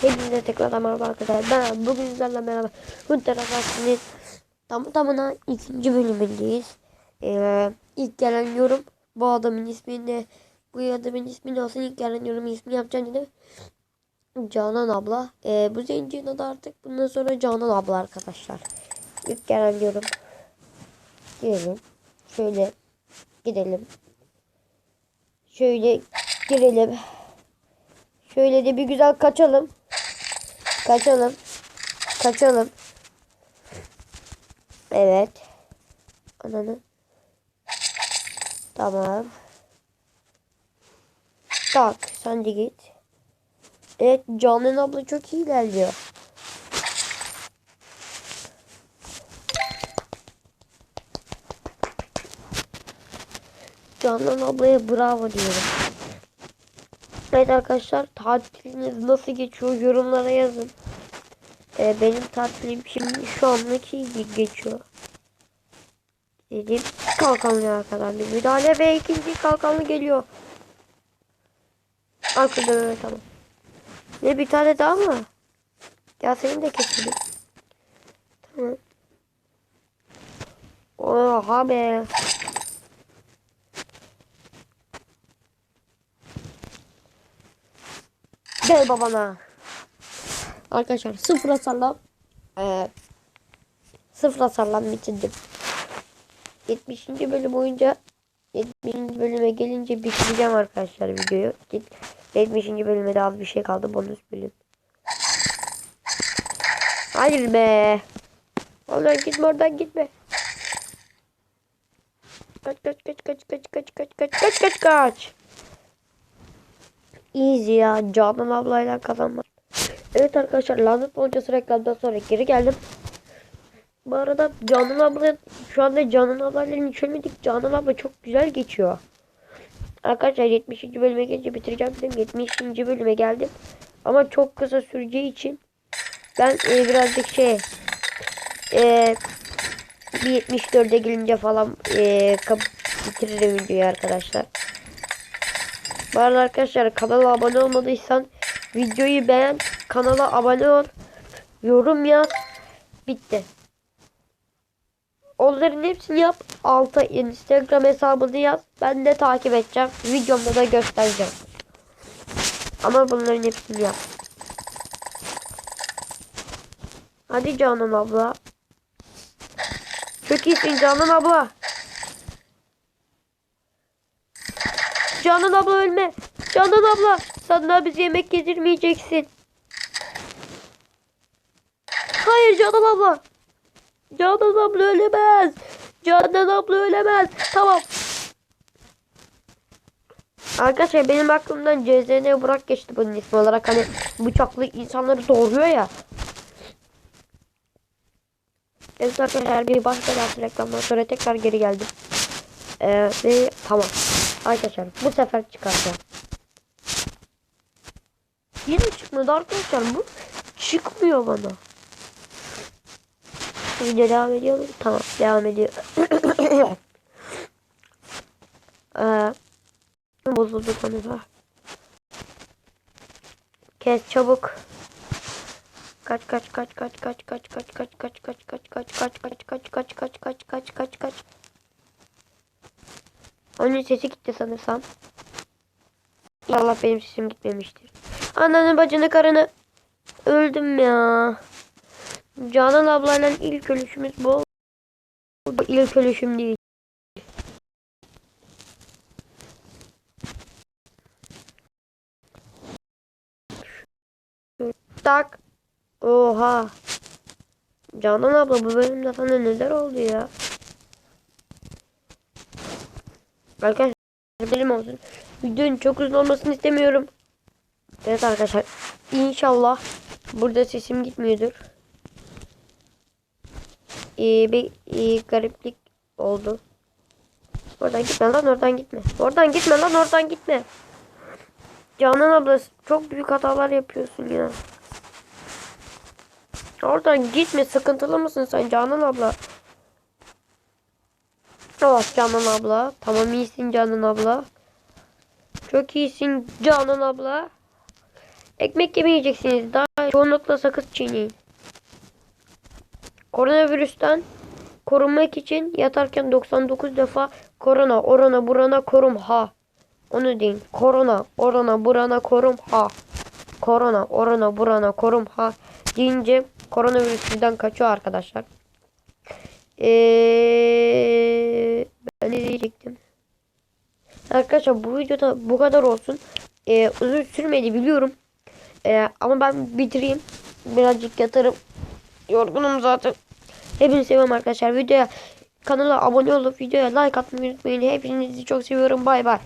Hepinize tekrar merhaba arkadaşlar. Ben bugün sizlerle beraber Hunter Assassin'in tam tamına ikinci bölümündeyiz. Ee, ilk gelen yorum bu adamın ismini bu adamın ismi olsun ilk gelen yorum ismi yapacağım dedim. Canan abla. Ee, bu zencinin adı artık bundan sonra Canan abla arkadaşlar. İlk gelen yorum. Girelim. Şöyle gidelim. Şöyle girelim. Şöyle de bir güzel kaçalım. Kaçalım. Kaçalım. Evet. Ananı. Tamam. Tak. Sen de git. Evet. Canan abla çok iyi ilerliyor. Canan ablaya bravo diyorum. Evet arkadaşlar tatiliniz nasıl geçiyor yorumlara yazın. Ee, benim tatilim şimdi şu anlık iyi geçiyor. Dedim kalkanlıya kadar bir müdahale ve ikinci kalkanlı geliyor. Arkada evet tamam. Ne bir tane daha mı? Gel seni de keselim. Tamam. Oha be. Gel babana. Arkadaşlar sıfır hasarla e, sıfır hasarla bitirdim. 70. bölüm boyunca 70. bölüme gelince bitireceğim arkadaşlar videoyu. 70. bölüme de az bir şey kaldı bonus bölüm. Hayır be. Oradan gitme oradan gitme. Kaç kaç kaç kaç kaç kaç kaç kaç kaç kaç kaç. Easy ya. Canan ablayla kazanmak. Evet arkadaşlar lanet boncası reklamdan sonra geri geldim. Bu arada Canan abla şu anda Canan ablayla ölmedik. Canan abla çok güzel geçiyor. Arkadaşlar 70. bölüme gelince bitireceğim dedim. 70. bölüme geldim. Ama çok kısa süreceği için ben e, birazcık şey e, bir 74'e gelince falan e, bitiririm videoyu arkadaşlar. Bu arada arkadaşlar kanala abone olmadıysan videoyu beğen, kanala abone ol, yorum yaz, bitti. Onların hepsini yap. Alta Instagram hesabını yaz. Ben de takip edeceğim. Videomda da göstereceğim. Ama bunların hepsini yap. Hadi Canan abla. Çok iyisin Canan abla. Canan abla ölme. Canan abla. Sen daha bize yemek yedirmeyeceksin. Hayır Canan abla. Canan abla ölemez. Canan abla ölemez. Tamam. Arkadaşlar benim aklımdan CZN Burak geçti bunun ismi olarak. Hani bıçaklı insanları doğuruyor ya. Evet arkadaşlar bir başka bir reklamdan sonra tekrar geri geldim. Ee, ve tamam. Arkadaşlar bu sefer çıkaracağım. Yine çıkmadı arkadaşlar bu çıkmıyor bana. Video devam ediyor mu? Tamam devam ediyor. ee, bozuldu konuda. Kes çabuk. Kaç kaç kaç kaç kaç kaç kaç kaç kaç kaç kaç kaç kaç kaç kaç kaç kaç kaç kaç onun sesi gitti sanırsam. Allah benim sesim gitmemiştir. Ananı bacını karını. Öldüm ya. Canan ablayla ilk ölüşümüz bu. Bu ilk ölüşüm değil. Tak. Oha. Canan abla bu bölümde sana neler oldu ya? Arkadaşlar benim olsun. Videonun çok uzun olmasını istemiyorum. Evet arkadaşlar. İnşallah burada sesim gitmiyordur. Ee, bir ee, gariplik oldu. Oradan gitme lan oradan gitme. Oradan gitme lan oradan gitme. Canan abla çok büyük hatalar yapıyorsun ya. Oradan gitme sıkıntılı mısın sen Canan abla? Evet Canan abla. Tamam iyisin Canan abla. Çok iyisin Canan abla. Ekmek yemeyeceksiniz. Daha çoğunlukla sakız çiğneyin. Koronavirüsten korunmak için yatarken 99 defa korona, orana, burana, korum ha. Onu deyin. Korona, orana, burana, korum ha. Korona, orana, burana, korum ha. Deyince koronavirüs sizden kaçıyor arkadaşlar. Eee diyecektim? Arkadaşlar bu videoda bu kadar olsun. Ee, uzun sürmedi biliyorum. Ee, ama ben bitireyim. Birazcık yatarım. Yorgunum zaten. Hepinizi seviyorum arkadaşlar. Videoya kanala abone olup videoya like atmayı unutmayın. Hepinizi çok seviyorum. Bay bay.